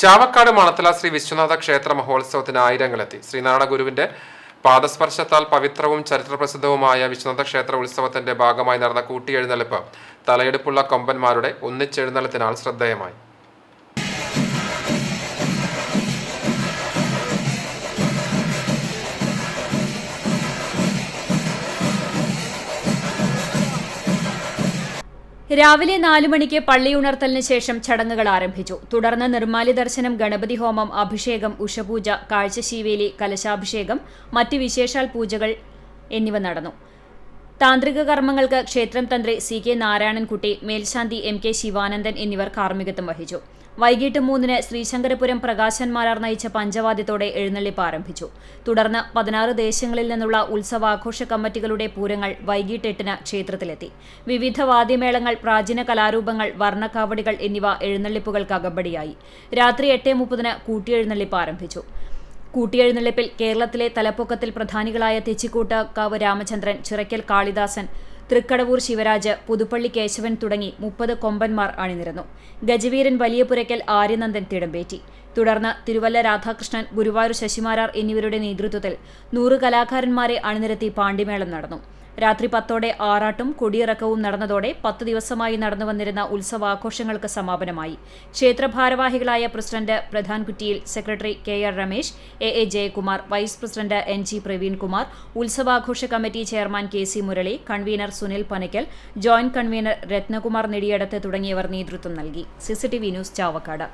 ചാവക്കാട് മണത്തല ശ്രീ വിശ്വനാഥ ക്ഷേത്ര മഹോത്സവത്തിന് ആയിരങ്ങളെത്തി. ശ്രീനാരായണ ഗുരുവിന്റെ പാദസ്പർശത്താൽ പവിത്രവും ചരിത്രപ്രസിദ്ധവുമായ വിശ്വനാഥ ക്ഷേത്ര ഉത്സവത്തിന്റെ ഭാഗമായി നടന്ന കൂട്ടിയെഴുന്നള്ളിപ്പ് തലയെടുപ്പുള്ള കൊമ്പന്മാരുടെ ഒന്നിച്ചെഴുന്നള്ളത്തിനാൽ ശ്രദ്ധേയമായി. രാവിലെ നാലു മണിക്ക് പള്ളി പള്ളിയുണർത്തലിന് ശേഷം ചടങ്ങുകൾ ആരംഭിച്ചു. തുടർന്ന് നിർമ്മാല്യ ദർശനം ഗണപതി ഹോമം അഭിഷേകം ഉഷപൂജ കാഴ്ചശീവേലി കലശാഭിഷേകം മറ്റ് വിശേഷാൽ പൂജകൾ എന്നിവ നടന്നു. താന്ത്രിക കർമ്മങ്ങൾക്ക് ക്ഷേത്രം തന്ത്രി സി കെ നാരായണൻകുട്ടി മേൽശാന്തി എം കെ ശിവാനന്ദൻ എന്നിവർ കാർമ്മികത്വം വഹിച്ചു. വൈകിട്ട് മൂന്നിന് ശ്രീശങ്കരപുരം പ്രകാശന്മാരാർ നയിച്ച പഞ്ചവാദ്യത്തോടെ എഴുന്നള്ളിപ്പ് ആരംഭിച്ചു തുടർന്ന് പതിനാറ് ദേശങ്ങളിൽ നിന്നുള്ള ഉത്സവാഘോഷ കമ്മിറ്റികളുടെ പൂരങ്ങൾ വൈകിട്ട് എട്ടിന് ക്ഷേത്രത്തിലെത്തി. വിവിധ വാദ്യമേളങ്ങൾ പ്രാചീന കലാരൂപങ്ങൾ വർണക്കാവടികൾ എന്നിവ എഴുന്നള്ളിപ്പുകൾക്ക് അകമ്പടിയായി. രാത്രി എട്ട് മുപ്പതിന് കൂട്ടിയെഴുന്നള്ളിപ്പ് ആരംഭിച്ചു കൂട്ടിയെഴുന്നള്ളിപ്പിൽ കേരളത്തിലെ തലപ്പൊക്കത്തിൽ പ്രധാനികളായ തെച്ചിക്കോട്ടക്കാവ് രാമചന്ദ്രൻ ചിറയ്ക്കൽ കാളിദാസൻ തൃക്കടവൂർ ശിവരാജ് പുതുപ്പള്ളി കേശവൻ തുടങ്ങി മുപ്പത് കൊമ്പന്മാർ അണിനിരന്നു. ഗജവീരൻ വലിയപുരയ്ക്കൽ ആര്യനന്ദൻ തിടമ്പേറ്റി. തുടർന്ന് തിരുവല്ല രാധാകൃഷ്ണൻ ഗുരുവായൂർ ശശിമാരാർ എന്നിവരുടെ നേതൃത്വത്തിൽ നൂറ് കലാകാരന്മാരെ അണിനിരത്തി പാണ്ടിമേളം നടന്നു. രാത്രി പത്തോടെ ആറാട്ടും കൊടിയിറക്കവും നടന്നതോടെ പത്ത് ദിവസമായി നടന്നുവന്നിരുന്ന ഉത്സവാഘോഷങ്ങൾക്ക് സമാപനമായി. ക്ഷേത്ര ഭാരവാഹികളായ president പ്രധാൻകുറ്റിയിൽ secretary K R Ramesh A A Jayakumar vice president N G Praveenkumar ഉത്സവാഘോഷ committee chairman K C Murali convener Sunil Panakkal joint convener Ratnakumar Nediyadath തുടങ്ങിയവർ നേതൃത്വം നൽകി. CCTV news Chavakkad.